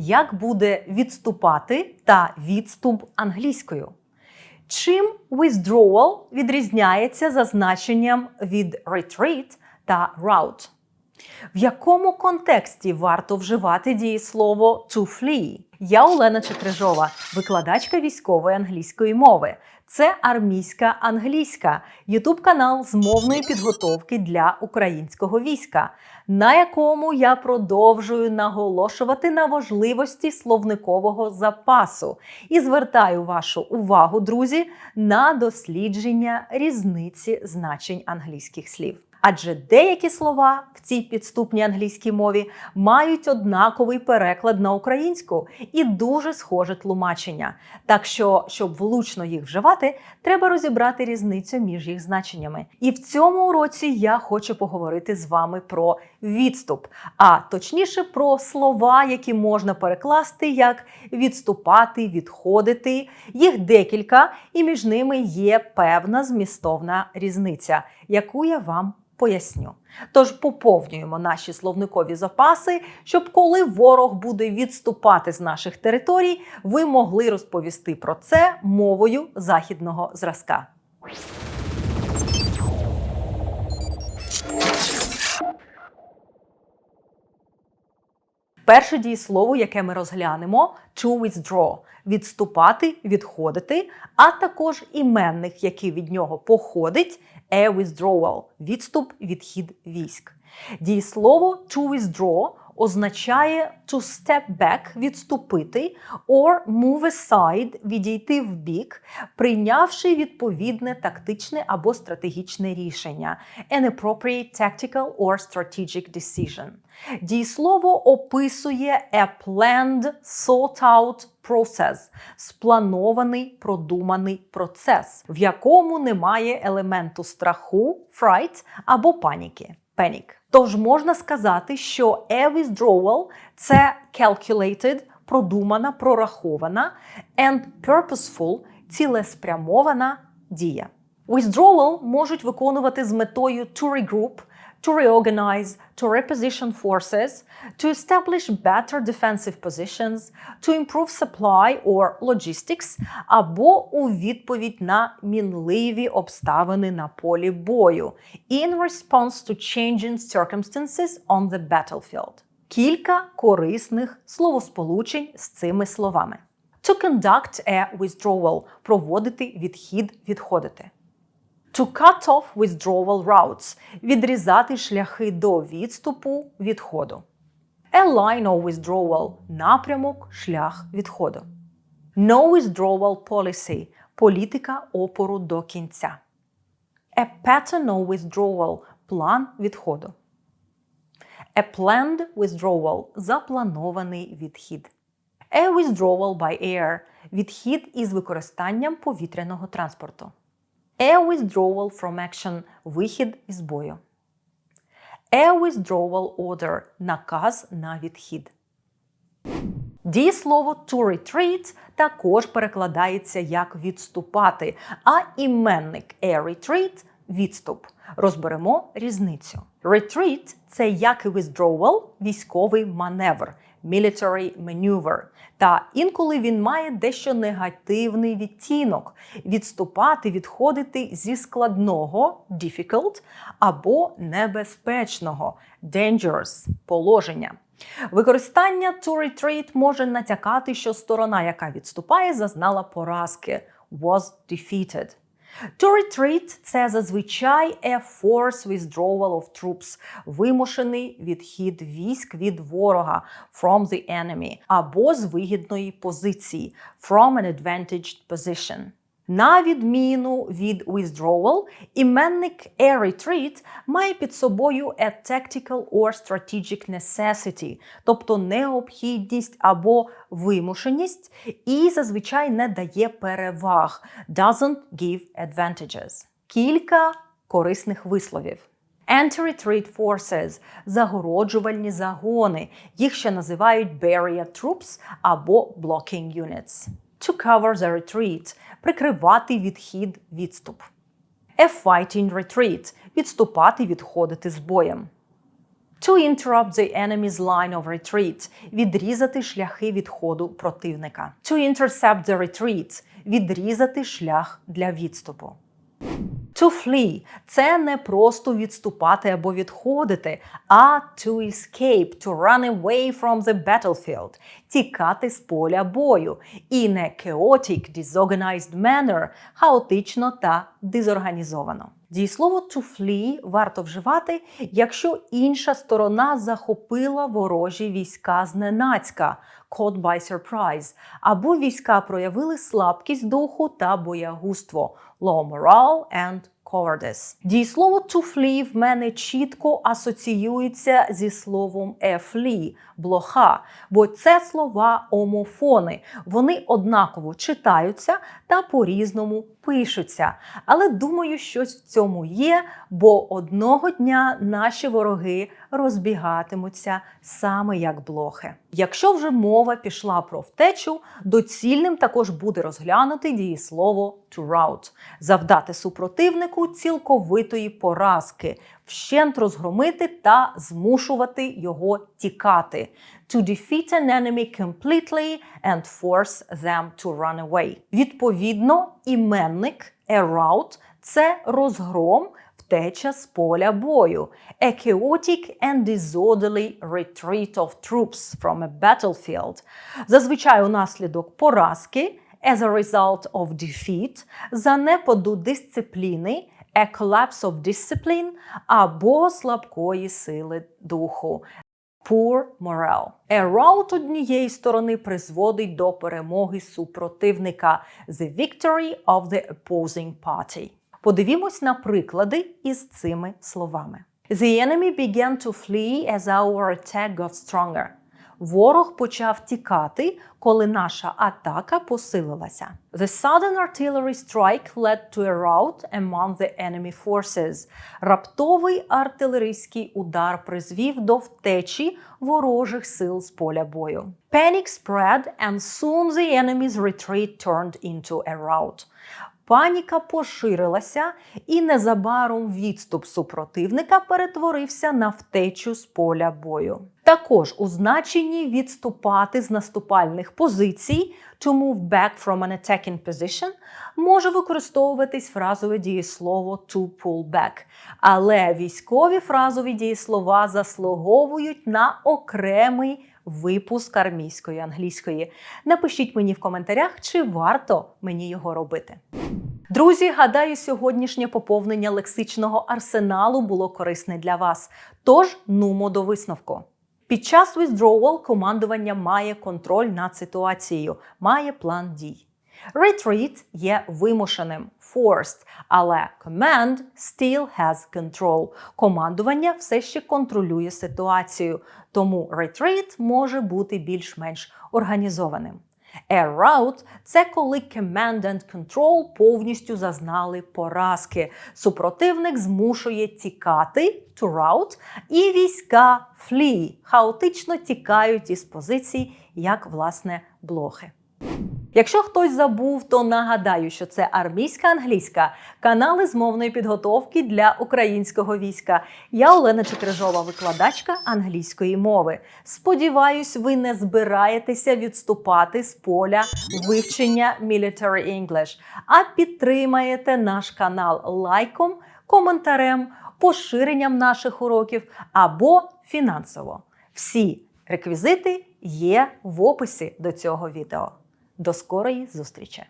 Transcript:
Як буде відступати та відступ англійською? Чим withdrawal відрізняється за значенням від retreat та route? В якому контексті варто вживати дієслово to flee? Я Олена Чекрижова, викладачка військової англійської мови. Це армійська англійська, ютуб канал з мовної підготовки для українського війська, на якому я продовжую наголошувати на важливості словникового запасу і звертаю вашу увагу, друзі, на дослідження різниці значень англійських слів. Адже деякі слова в цій підступній англійській мові мають однаковий переклад на українську і дуже схоже тлумачення. Так що, щоб влучно їх вживати, треба розібрати різницю між їх значеннями. І в цьому уроці я хочу поговорити з вами про відступ, а точніше про слова, які можна перекласти як відступати, відходити. Їх декілька, і між ними є певна змістовна різниця, яку я вам поясню. Тож поповнюємо наші словникові запаси, щоб коли ворог буде відступати з наших територій, ви могли розповісти про це мовою західного зразка. Перше дієслово, яке ми розглянемо, to withdraw – відступати, відходити, а також іменник, який від нього походить, a withdrawal – відступ, відхід військ. Дієслово to withdraw означає to step back – відступити, or move aside – відійти в бік, прийнявши відповідне тактичне або стратегічне рішення an appropriate tactical or strategic decision. Дієслово описує a planned, thought out process – спланований, продуманий процес, в якому немає елементу страху, fright або паніки. Panic. Тож можна сказати, що a withdrawal – це calculated, продумана, прорахована and purposeful – цілеспрямована дія. Withdrawal можуть виконувати з метою to regroup, to reorganize, to reposition forces, to establish better defensive positions, to improve supply or logistics, або у відповідь на мінливі обставини на полі бою, in response to changing circumstances on the battlefield. Кілька корисних словосполучень з цими словами. To conduct a withdrawal – проводити відхід, відходити. To cut off withdrawal routes – відрізати шляхи до відступу, відходу. A line of withdrawal – напрямок, шлях відходу. No withdrawal policy – політика опору до кінця. A pattern of withdrawal – план відходу. A planned withdrawal – запланований відхід. A withdrawal by air – відхід із використанням повітряного транспорту. A withdrawal from action – вихід із бою. A withdrawal order – наказ на відхід. Дієслово to retreat також перекладається як відступати, а іменник a retreat – відступ. Розберемо різницю. Retreat – це як і withdrawal – військовий маневр, military maneuver. Та інколи він має дещо негативний відтінок відступати, відходити зі складного difficult або небезпечного dangerous положення. Використання to retreat може натякати, що сторона, яка відступає, зазнала поразки was defeated. To retreat – це зазвичай a force withdrawal of troops, вимушений відхід військ від ворога from the enemy, або з вигідної позиції from an advantaged position. На відміну від withdrawal, іменник a retreat має під собою a tactical or strategic necessity, тобто необхідність або вимушеність, і зазвичай не дає переваг, doesn't give advantages. Кілька корисних висловів. Anti-retreat forces – загороджувальні загони. Їх ще називають barrier troops або blocking units. To cover the retreat – прикривати відхід, відступ. A fighting retreat – відступати, відходити з боєм. To interrupt the enemy's line of retreat – відрізати шляхи відходу противника. To intercept the retreat – відрізати шлях для відступу. To flee – це не просто відступати або відходити, а to escape, to run away from the battlefield – тікати з поля бою. І не chaotic, disorganized manner – хаотично та дезорганізовано. Дієслово to flee варто вживати, якщо інша сторона захопила ворожі війська зненацька caught by surprise, або війська проявили слабкість духу та боягузтво low morale and cowardice. Дієслово to flee в мене чітко асоціюється зі словом a flee – блоха, бо це слова омофони. Вони однаково читаються та по-різному пишуться. Але думаю, щось в цьому є, бо одного дня наші вороги розбігатимуться саме як блохи. Якщо вже мова пішла про втечу, доцільним також буде розглянути дієслово to rout – завдати супротивнику цілковитої поразки, вщент розгромити та змушувати його тікати. To defeat an enemy completely and force them to run away. Відповідно, іменник a rout – це розгром, втеча з поля бою. A chaotic and disorderly retreat of troops from a battlefield. Зазвичай унаслідок поразки as a result of defeat, занепаду дисципліни, a collapse of discipline або слабкої сили духу. Poor morale. Rout однієї сторони призводить до перемоги супротивника the victory of the opposing party. Подивімось на приклади із цими словами. The enemy began to flee as our attack got stronger. Ворог почав тікати, коли наша атака посилилася. The sudden artillery strike led to a rout among the enemy forces. Раптовий артилерійський удар призвів до втечі ворожих сил з поля бою. Panic spread and soon the enemy's retreat turned into a rout. Паніка поширилася, і незабаром відступ супротивника перетворився на втечу з поля бою. Також у значенні відступати з наступальних позицій, to move back from an attacking position, може використовуватись фразове дієслово to pull back. Але військові фразові дієслова заслуговують на окремий випуск армійської англійської. Напишіть мені в коментарях, чи варто мені його робити. Друзі, гадаю, сьогоднішнє поповнення лексичного арсеналу було корисне для вас. Тож нумо до висновку. Під час withdrawal командування має контроль над ситуацією, має план дій. Retreat є вимушеним forced, але command still has control. Командування все ще контролює ситуацію, тому retreat може бути більш-менш організованим. A rout – це коли command and control повністю зазнали поразки. Супротивник змушує тікати to rout, і війська flee хаотично тікають із позицій, як власне блохи. Якщо хтось забув, то нагадаю, що це армійська англійська, канали з мовної підготовки для українського війська. Я Олена Чекрижова, викладачка англійської мови. Сподіваюсь, ви не збираєтеся відступати з поля вивчення Military English, а підтримаєте наш канал лайком, коментарем, поширенням наших уроків або фінансово. Всі реквізити є в описі до цього відео. До скорої зустрічі!